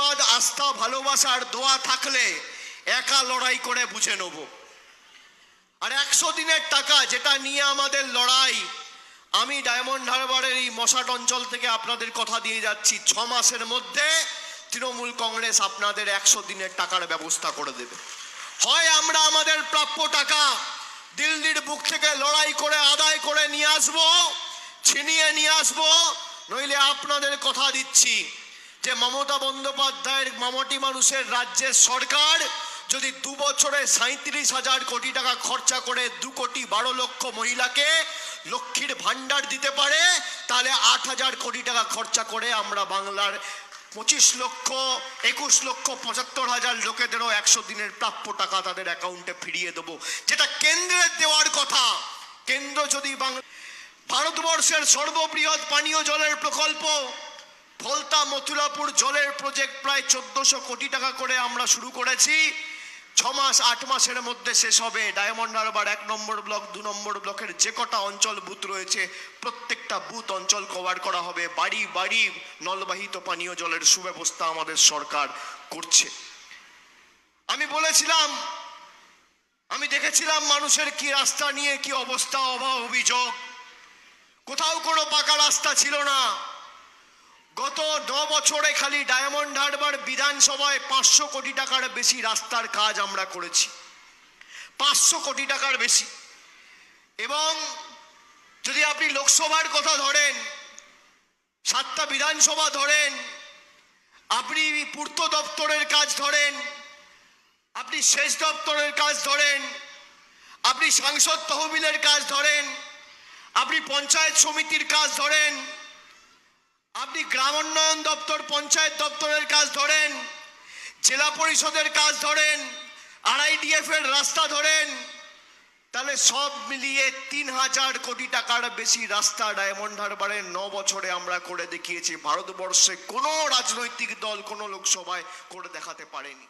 আশীর্বাদ আস্থা ভালোবাসার দোয়া থাকলে একা লড়াই করে বুঝে নেব। আর একশো দিনের টাকা যেটা নিয়ে আমাদের লড়াই, আমি ডায়মন্ড হারবারের এই মশাট অঞ্চল থেকে আপনাদের কথা দিয়ে যাচ্ছি। ছ মাসের মধ্যে তৃণমূল কংগ্রেস আপনাদের একশো দিনের টাকার ব্যবস্থা করে দেবে। হয় আমরা আমাদের প্রাপ্য টাকা দিল্লির বুক থেকে লড়াই করে আদায় করে নিয়ে আসব, ছিনিয়ে নিয়ে আসব, নইলে আপনাদের কথা দিচ্ছি। যে মমতা বন্দ্যোপাধ্যায়ের মামাটি মানুষের রাজ্যের সরকার যদি দু বছরে সাঁত্রিশ হাজার কোটি টাকা খরচা করে দু কোটি বারো লক্ষ মহিলাকে লক্ষ্মীর ভাণ্ডার দিতে পারে, তাহলে আট হাজার কোটি টাকা খরচা করে আমরা বাংলার পঁচিশ লক্ষ, একুশ লক্ষ, পঁচাত্তর হাজার লোকেদেরও একশো দিনের প্রাপ্য টাকা তাদের অ্যাকাউন্টে ফিরিয়ে দেবো। যেটা কেন্দ্রের দেওয়ার কথা। কেন্দ্র যদি বাংলা ভারতবর্ষের সর্ববৃহৎ পানীয় জলের প্রকল্প ফলতা মথুরাপুর জলের প্রজেক্ট প্রায় চোদ্দশো কোটি টাকা করে আমরা শুরু করেছি। ছ মাস, আট মাসের মধ্যে শেষ হবে। ডায়মন্ড হারবার এক নম্বর ব্লক দু নম্বর ব্লকের যে কটা অঞ্চল বুথ রয়েছে, প্রত্যেকটা বুথ অঞ্চল কভার করা হবে। বাড়ি বাড়ি নলবাহিত পানীয় জলের সুব্যবস্থা আমাদের সরকার করছে। আমি বলেছিলাম, আমি দেখেছিলাম মানুষের কি রাস্তা নিয়ে কি অবস্থা, অভাব, অভিযোগ। কোথাও কোনো পাকা রাস্তা ছিল না। গত ন বছরে খালি ডায়মন্ড হারবার বিধানসভায় পাঁচশো কোটি টাকার বেশি রাস্তার কাজ আমরা করেছি। পাঁচশো কোটি টাকার বেশি। এবং যদি আপনি লোকসভার কথা ধরেন, সাতটা বিধানসভা ধরেন, আপনি পূর্ত দপ্তরের কাজ ধরেন, আপনি সেচ দপ্তরের কাজ ধরেন, আপনি সাংসদ তহবিলের কাজ ধরেন, আপনি পঞ্চায়েত সমিতির কাজ ধরেন আপনি গ্রাম উন্নয়ন দপ্তর, পঞ্চায়েত দপ্তরের কাজ ধরেন, জেলা পরিষদের কাজ ধরেন আরআইডিএফ এর রাস্তা ধরেন, তাহলে সব মিলিয়ে তিন হাজার কোটি টাকার বেশি রাস্তা ডায়মন্ড হারবারে ন বছরে আমরা করে দেখিয়েছি। ভারতবর্ষে কোনো রাজনৈতিক দল, কোনো লোকসভায় করে দেখাতে পারেনি।